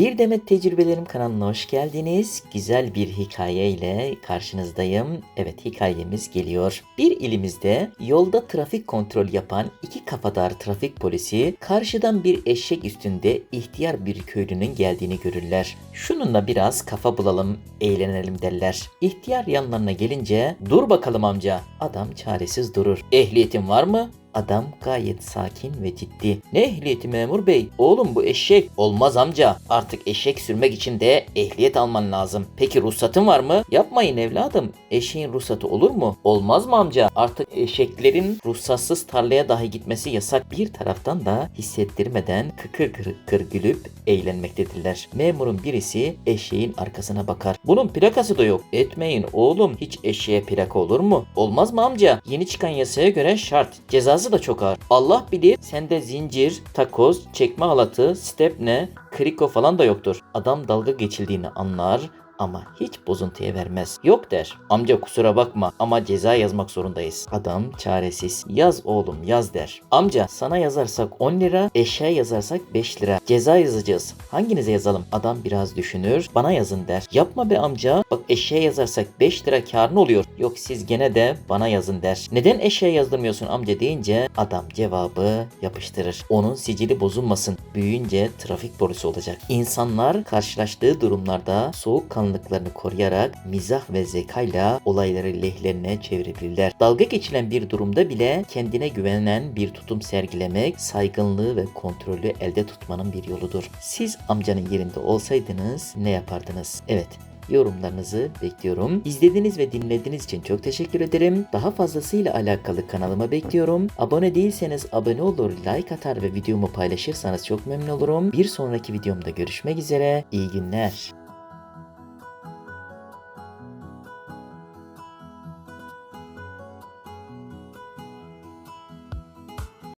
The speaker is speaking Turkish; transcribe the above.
Bir Demet Tecrübelerim kanalına hoş geldiniz. Güzel bir hikaye ile karşınızdayım. Evet hikayemiz geliyor. Bir ilimizde yolda trafik kontrol yapan iki kafadar trafik polisi karşıdan bir eşek üstünde ihtiyar bir köylünün geldiğini görürler. Şununla biraz kafa bulalım, eğlenelim derler. İhtiyar yanlarına gelince dur bakalım amca. Adam çaresiz durur. Ehliyetin var mı? Adam gayet sakin ve ciddi. Ne ehliyeti memur bey? Oğlum bu eşek. Olmaz amca. Artık eşek sürmek için de ehliyet alman lazım. Peki ruhsatın var mı? Yapmayın evladım. Eşeğin ruhsatı olur mu? Olmaz mı amca? Artık eşeklerin ruhsatsız tarlaya dahi gitmesi yasak. Bir taraftan da hissettirmeden kıkır kıkır gülüp eğlenmektedirler. Memurun birisi eşeğin arkasına bakar. Bunun plakası da yok. Etmeyin oğlum. Hiç eşeğe plaka olur mu? Olmaz mı amca? Yeni çıkan yasaya göre şart. Cezası da çok ağır. Allah bilir sende zincir, takoz, çekme halatı, stepne, kriko falan da yoktur. Adam dalga geçildiğini anlar ama hiç bozuntuya vermez. Yok der. Amca kusura bakma ama ceza yazmak zorundayız. Adam çaresiz. Yaz oğlum yaz der. Amca sana yazarsak 10 lira, eşeğe yazarsak 5 lira. Ceza yazacağız. Hanginize yazalım? Adam biraz düşünür. Bana yazın der. Yapma be amca. Bak eşeğe yazarsak 5 lira karın oluyor. Yok siz gene de bana yazın der. Neden eşeğe yazdırmıyorsun amca deyince adam cevabı yapıştırır. Onun sicili bozulmasın. Büyüyünce trafik polisi olacak. İnsanlar karşılaştığı durumlarda soğukkanlılıklarını koruyarak mizah ve zekayla olayları lehlerine çevirebilirler. Dalga geçilen bir durumda bile kendine güvenen bir tutum sergilemek saygınlığı ve kontrolü elde tutmanın bir yoludur. Siz amcanın yerinde olsaydınız ne yapardınız? Evet, yorumlarınızı bekliyorum. İzlediğiniz ve dinlediğiniz için çok teşekkür ederim. Daha fazlasıyla alakalı kanalıma bekliyorum. Abone değilseniz abone olur, like atar ve videomu paylaşırsanız çok memnun olurum. Bir sonraki videomda görüşmek üzere. İyi günler.